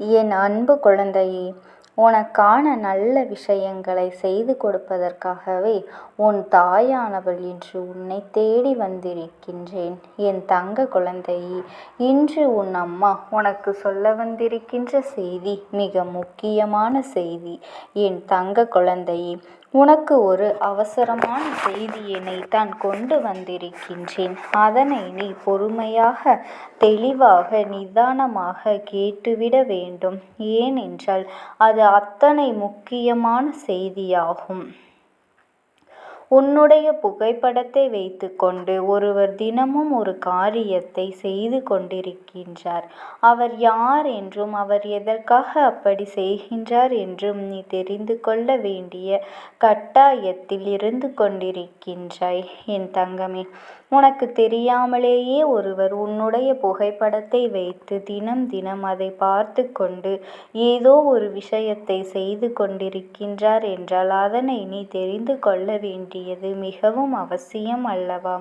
என் அன்பு குழந்தையே உனக்கான நல்ல விஷயங்களை செய்து கொடுப்பதற்காகவே உன் தாயானவள் இன்று உன்னை தேடி வந்திருக்கின்றேன். என் தங்க குழந்தையே இன்று உன் அம்மா உனக்கு சொல்ல வந்திருக்கின்ற செய்தி மிக முக்கியமான செய்தி. என் தங்க குழந்தையே உனக்கு ஒரு அவசரமான செய்தியினை தான் கொண்டு வந்திருக்கின்றேன். அதனை நீ பொறுமையாக தெளிவாக நிதானமாக கேட்டுவிட வேண்டும். ஏனென்றால் அது அத்தனை முக்கியமான செய்தியாகும். உன்னுடைய புகைப்படத்தை வைத்துக்கொண்டு ஒருவர் தினமும் ஒரு காரியத்தை செய்து கொண்டிருக்கின்றார். அவர் யார் என்றும் அவர் எதற்காக அப்படி செய்கின்றார் என்றும் நீ தெரிந்து கொள்ள வேண்டிய கட்டாயத்தில் இருந்து கொண்டிருக்கின்றாய். என் தங்கமே உனக்கு தெரியாமலேயே ஒருவர் உன்னுடைய புகைப்படத்தை வைத்து தினம் தினம் அதை பார்த்து கொண்டு ஏதோ ஒரு விஷயத்தை செய்து கொண்டிருக்கின்றார் என்றால் அதனை நீ தெரிந்து கொள்ள வேண்டியது மிகவும் அவசியம் அல்லவா?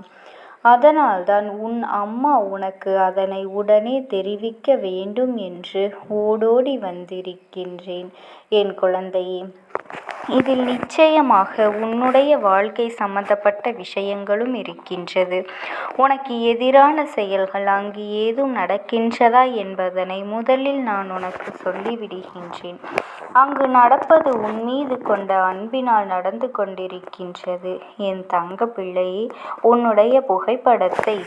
அதனால்தான் உன் அம்மா உனக்கு அதனை உடனே தெரிவிக்க வேண்டும் என்று ஓடோடி வந்திருக்கின்றேன். என் குழந்தையே இதில் நிச்சயமாக உன்னுடைய வாழ்க்கை சம்பந்தப்பட்ட விஷயங்களும் இருக்கின்றது. உனக்கு எதிரான செயல்கள் அங்கு ஏதும் நடக்கின்றதா என்பதனை முதலில் நான் உனக்கு சொல்லிவிடுகின்றேன். அங்கு நடப்பது உன் மீது கொண்ட அன்பினால் நடந்து கொண்டிருக்கின்றது. என் தங்க பிள்ளையே உன்னுடைய புகைப்படத்தை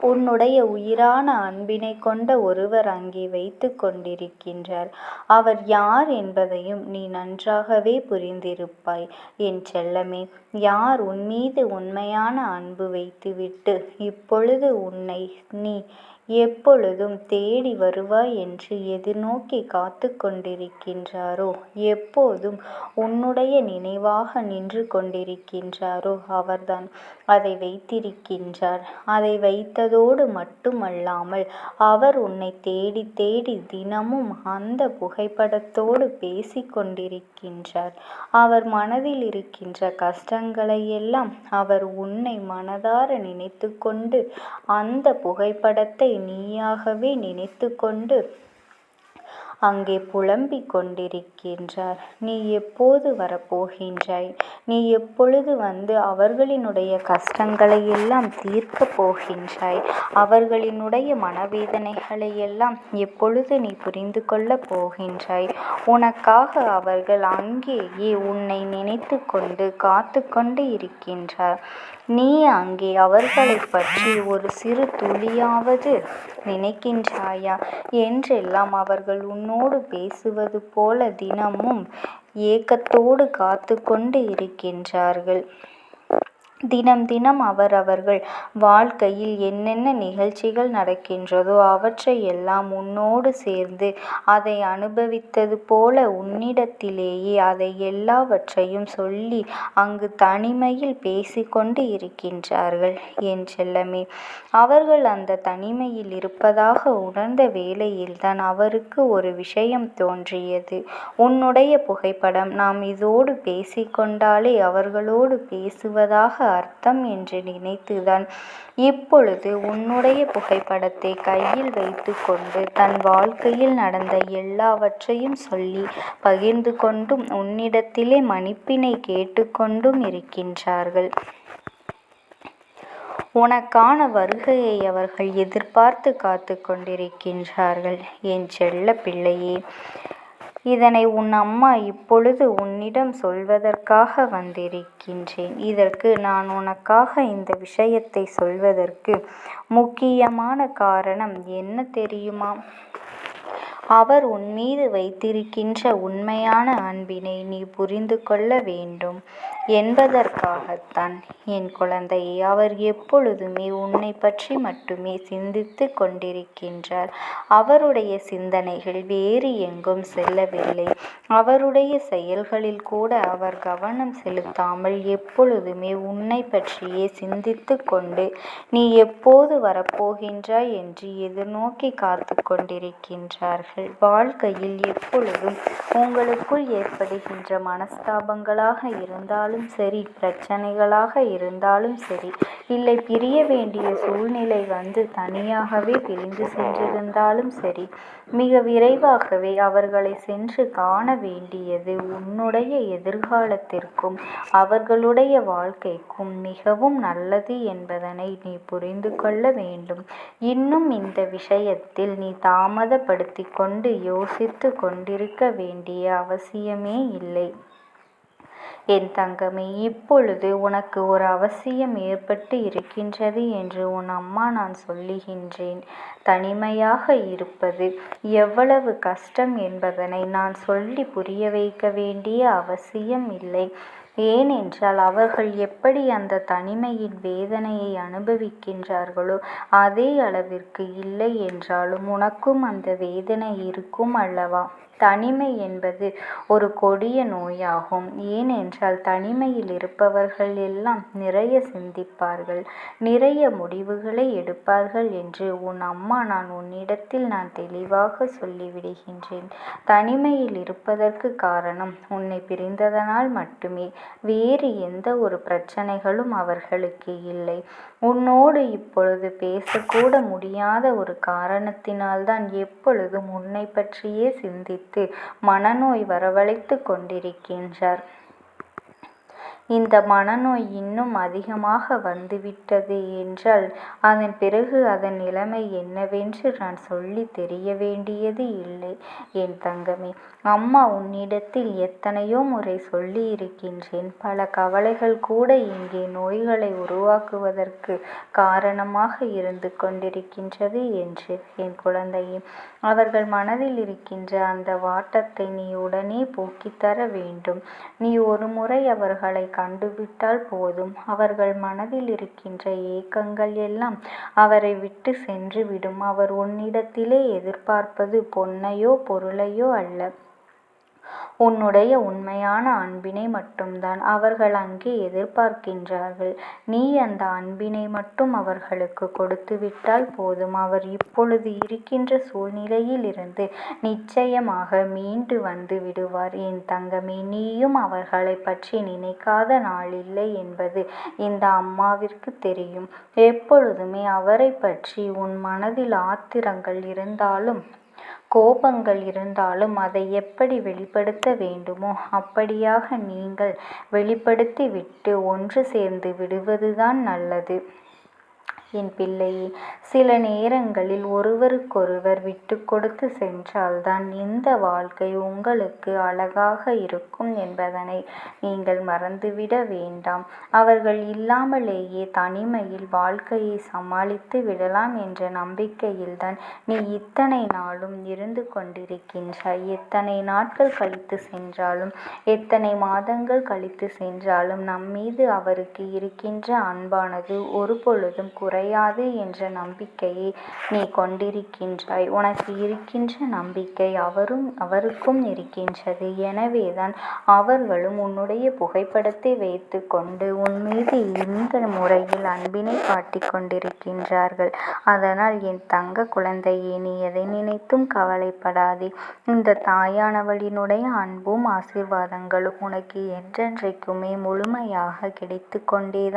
உன்னுடைய உயிரான அன்பினை கொண்ட ஒருவர் அங்கே வைத்து கொண்டிருக்கின்றார். அவர் யார் என்பதையும் நீ நன்றாகவே புரிந்திருப்பாய். என் செல்லமே யார் உன்மீது உண்மையான அன்பு வைத்துவிட்டு இப்பொழுது உன்னை நீ எப்பொழுதும் தேடி வருவாய் என்று எதிர்நோக்கி காத்து கொண்டிருக்கின்றாரோ? எப்போதும் உன்னுடைய நினைவாக நின்று கொண்டிருக்கின்றாரோ? அவர்தான் அதை வைத்திருக்கின்றார். அதை வைத்ததோடு மட்டுமல்லாமல் அவர் உன்னை தேடி தேடி தினமும் அந்த புகைப்படத்தோடு பேசி கொண்டிருக்கின்றார். அவர் மனதில் இருக்கின்ற கஷ்டங்களை எல்லாம் அவர் உன்னை மனதார நினைத்து கொண்டு அந்த புகைப்படத்தை நீயாகவே நினைத்து கொண்டு அங்கே புலம்பிக் கொண்டிருக்கின்றார். நீ எப்போது வரப்போகின்றாய்? நீ எப்பொழுது வந்து அவர்களினுடைய கஷ்டங்களை எல்லாம் தீர்க்கப் போகின்றாய்? அவர்களினுடைய மனவேதனைகளை எல்லாம் எப்பொழுது நீ புரிந்து கொள்ளப் போகின்றாய்? உனக்காக அவர்கள் அங்கேயே உன்னை நினைத்து கொண்டு காத்து கொண்டு இருக்கின்றார். நீ அங்கே அவர்களைப் பற்றி ஒரு சிறு துளியாவது நினைக்கின்றாயா? என்றெல்லாம் அவர்கள் உன்னோடு பேசுவது போல தினமும் ஏக்கத்தோடு காத்து கொண்டு இருக்கின்றார்கள். தினம் தினம் அவரவர்கள் வாழ்க்கையில் என்னென்ன நிகழ்ச்சிகள் நடக்கின்றதோ அவற்றையெல்லாம் உன்னோடு சேர்ந்து அதை அனுபவித்தது போல உன்னிடத்திலேயே அதை எல்லாவற்றையும் சொல்லி அங்கு தனிமையில் பேசிக்கொண்டு இருக்கின்றார்கள். என் செல்லமே அவர்கள் அந்த தனிமையில் இருப்பதாக உணர்ந்த வேளையில்தான் அவருக்கு ஒரு விஷயம் தோன்றியது. உன்னுடைய புகைப்படம் நாம் இதோடு பேசிக்கொண்டாலே அவர்களோடு பேசுவதாக அர்த்தம் என்று நினைத்துதான் இப்பொழுது உன்னுடைய புகைப்படத்தை கையில் வைத்து கொண்டு தன் வாழ்க்கையில் நடந்த எல்லாவற்றையும் சொல்லி பகிர்ந்து கொண்டும் உன்னிடத்திலே மன்னிப்பினை கேட்டுக்கொண்டும் இருக்கின்றார்கள். உனக்கான வருகையை அவர்கள் எதிர்பார்த்து காத்து கொண்டிருக்கின்றார்கள் என் செல்ல பிள்ளையே இதனை உன் அம்மா இப்பொழுது உன்னிடம் சொல்வதற்காக வந்திருக்கின்றேன். இதற்கு நான் உனக்காக இந்த விஷயத்தை சொல்வதற்கு முக்கியமான காரணம் என்ன தெரியுமா? அவர் உன்மீது வைத்திருக்கின்ற உண்மையான அன்பினை நீ புரிந்து கொள்ள வேண்டும். என்பதற்காகத்தான் என் குழந்தையை அவர் எப்பொழுதுமே உன்னை பற்றி மட்டுமே சிந்தித்து கொண்டிருக்கின்றார். அவருடைய சிந்தனைகள் வேறு எங்கும் செல்லவில்லை. அவருடைய செயல்களில் கூட அவர் கவனம் செலுத்தாமல் எப்பொழுதுமே உன்னை பற்றியே சிந்தித்து கொண்டு நீ எப்போது வரப்போகின்றாய்? என்று எதிர்நோக்கி காத்து கொண்டிருக்கின்றார்கள். வாழ்க்கையில் எப்பொழுதும் உங்களுக்குள் ஏற்படுகின்ற மனஸ்தாபங்களாக இருந்தாலும் இருந்தாலும் சரி பிரச்சனைகளாக இருந்தாலும் சரி இல்லை பிரிய வேண்டிய சூழ்நிலை வந்து தனியாகவே பிரிந்து சென்றிருந்தாலும் சரி மிக விரைவாகவே அவர்களை சென்று காண வேண்டியது உன்னுடைய எதிர்காலத்திற்கும் அவர்களுடைய வாழ்க்கைக்கும் மிகவும் நல்லது என்பதனை நீ புரிந்து கொள்ள வேண்டும். இன்னும் இந்த விஷயத்தில் நீ தாமதப்படுத்திக் கொண்டு கொண்டு யோசித்து கொண்டிருக்க வேண்டிய அவசியமே இல்லை. என் தங்கமே இப்பொழுது உனக்கு ஒரு அவசியம் ஏற்பட்டு இருக்கின்றது என்று உன் அம்மா நான் சொல்லுகின்றேன். தனிமையாக இருப்பது எவ்வளவு கஷ்டம் என்பதனை நான் சொல்லி புரிய வைக்க வேண்டிய அவசியம் இல்லை. ஏனென்றால் அவர்கள் எப்படி அந்த தனிமையின் வேதனையை அனுபவிக்கின்றார்களோ அதே அளவிற்கு இல்லை என்றாலும் உனக்கும் அந்த வேதனை இருக்கும் அல்லவா? தனிமை என்பது ஒரு கொடிய நோயாகும். ஏனென்றால் தனிமையில் இருப்பவர்கள் எல்லாம் நிறைய சிந்திப்பார்கள் நிறைய முடிவுகளை எடுப்பார்கள் என்று உன் அம்மா நான் உன்னிடத்தில் நான் தெளிவாக சொல்லிவிடுகின்றேன். தனிமையில் இருப்பதற்கு காரணம் உன்னை பிரிந்ததனால் மட்டுமே வேறு எந்த ஒரு பிரச்சனைகளும் அவர்களுக்கு இல்லை. உன்னோடு இப்பொழுது பேசக்கூட முடியாத ஒரு காரணத்தினால்தான் எப்பொழுதும் உன்னை பற்றியே சிந்தித்து மனநோய் வரவழைத்து கொண்டிருக்கின்றார். இந்த மனநோய் இன்னும் அதிகமாக வந்துவிட்டது என்றால் அதன் பிறகு அதன் நிலைமை என்னவென்று நான் சொல்லி தெரிய வேண்டியது இல்லை. என் தங்கமே அம்மா உன்னிடத்தில் எத்தனையோ முறை சொல்லி இருக்கின்றேன் பல கவலைகள் கூட இங்கே நோய்களை உருவாக்குவதற்கு காரணமாக இருந்து கொண்டிருக்கின்றது என்று என் குழந்தையே அவர்கள் மனதில் இருக்கின்ற அந்த வாட்டத்தை நீ உடனே போக்கித்தர வேண்டும். நீ ஒரு முறை அவர்களை கண்டுவிட்டால் போதும். அவர்கள் மனதில் இருக்கின்ற ஏக்கங்கள் எல்லாம் அவரை விட்டு சென்றுவிடும். அவர் உன்னிடத்திலே எதிர்பார்ப்பது பொன்னையோ பொருளையோ அல்ல. உன்னுடைய உண்மையான அன்பினை மட்டும்தான் அவர்கள் அங்கே எதிர்பார்க்கின்றார்கள். நீ அந்த அன்பினை மட்டும் அவர்களுக்கு கொடுத்துவிட்டால் போதும். அவர் இப்பொழுது இருக்கின்ற சூழ்நிலையில் இருந்து நிச்சயமாக மீண்டு வந்து விடுவார். என் தங்கமே நீயும் அவர்களை பற்றி நினைக்காத நாளில்லை என்பது இந்த அம்மாவிற்கு தெரியும். எப்பொழுதுமே அவரை பற்றி உன் மனதில் ஆத்திரங்கள் இருந்தாலும் கோபங்கள் இருந்தாலும் அதை எப்படி வெளிப்படுத்த வேண்டுமோ அப்படியாக நீங்கள் வெளிப்படுத்திவிட்டு ஒன்று சேர்ந்து விடுவதுதான் நல்லது. என் பிள்ளையே சில நேரங்களில் ஒருவருக்கொருவர் விட்டு கொடுத்து சென்றால்தான் இந்த வாழ்க்கை உங்களுக்கு அழகாக இருக்கும் என்பதனை நீங்கள் மறந்துவிட வேண்டாம். அவர்கள் இல்லாமலேயே தனிமையில் வாழ்க்கையை சமாளித்து விடலாம் என்ற நம்பிக்கையில்தான் நீ இத்தனை நாளும் இருந்து கொண்டிருக்கின்றாய். எத்தனை நாட்கள் கழித்து சென்றாலும் எத்தனை மாதங்கள் கழித்து சென்றாலும் நம்மீது அவருக்கு இருக்கின்ற அன்பானது ஒரு பொழுதும் குறை குறையாது என்ற நம்பிக்கையை நீ கொண்டிருக்கின்றாய். உனக்கு இருக்கின்ற நம்பிக்கை அவரும் அவருக்கும் இருக்கின்றது. எனவேதான் அவர்களும் உன்னுடைய புகைப்படத்தை வைத்து கொண்டு உன் மீது இந்த முறையில் அன்பினை காட்டிக் கொண்டிருக்கின்றார்கள். அதனால் என் தங்க குழந்தையே நீ எதை நினைத்தும் கவலைப்படாதே. இந்த தாயானவளினுடைய அன்பும் ஆசீர்வாதங்களும் உனக்கு என்றென்றைக்குமே முழுமையாக கிடைத்து கொண்டேதான்